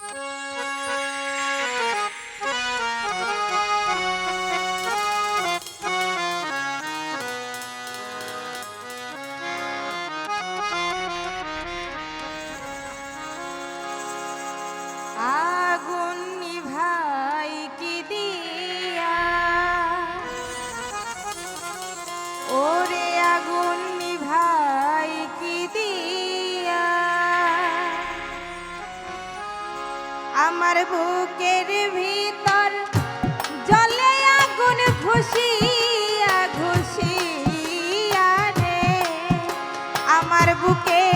Bye. আমার বুকের ভিতর জলে আগুন ঘুষিয়া ঘুষিয়া আরে আমার বুকে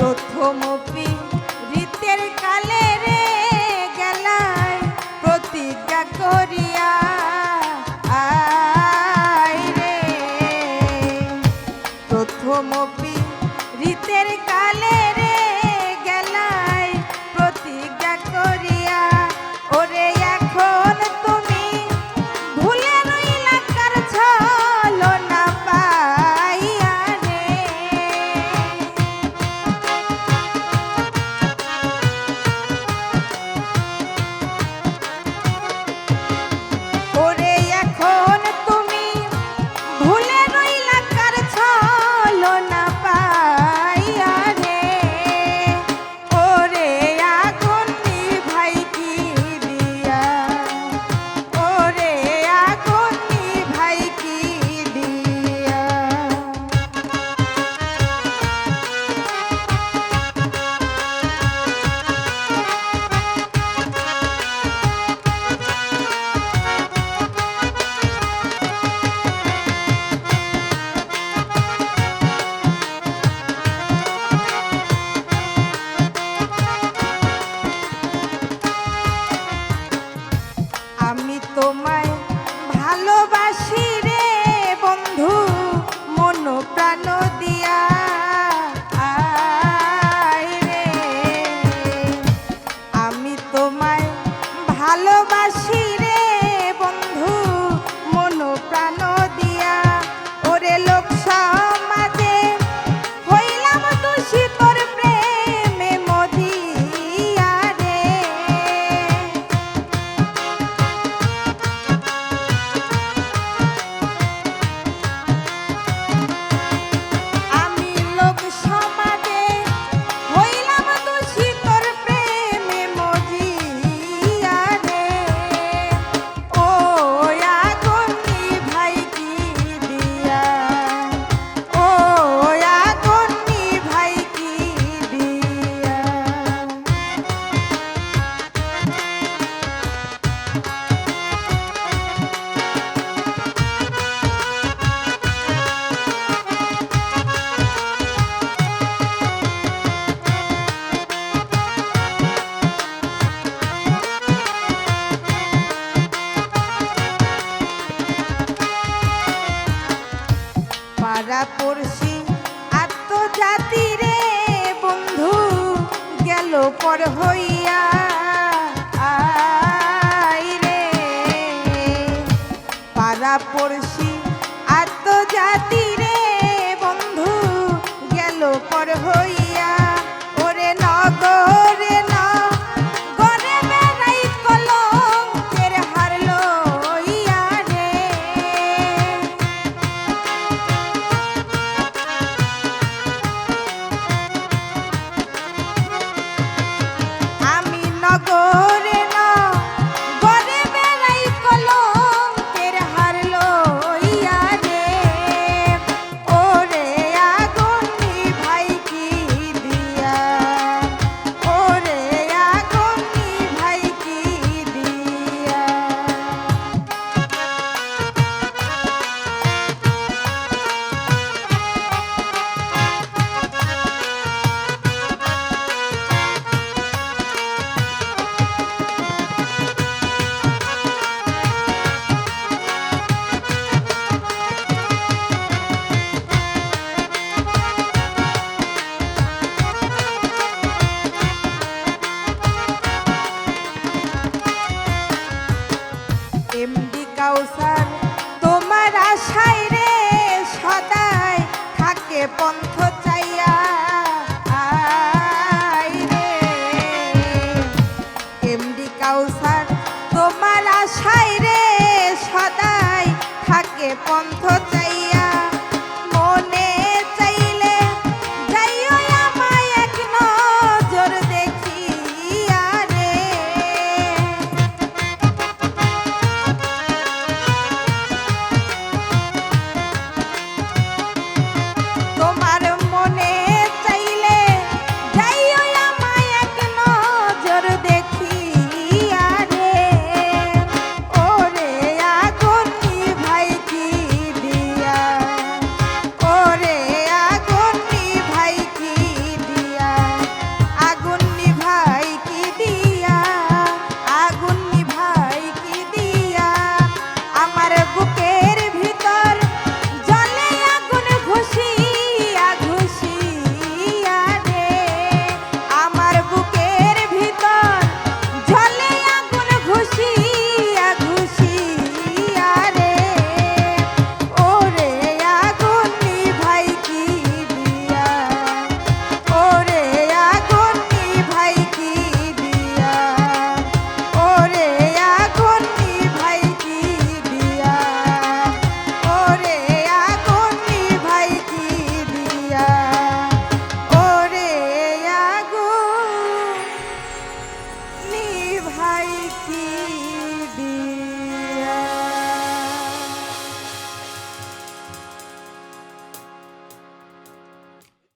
প্রথম রীতের কালে রে গেলায় প্রতিজ্ঞা করিয়া আয় রে। প্রথম রীতের কালে পড়ছি। আত্মজাতি রে বন্ধু, গেল পর হইয়া রে। পাড়া পড়ছি, আত্মজাতি রে বন্ধু, গেল পর হইয়া